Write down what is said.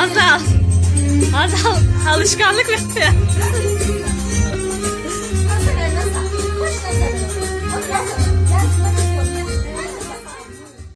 Azal. Azal alışkanlık verdi.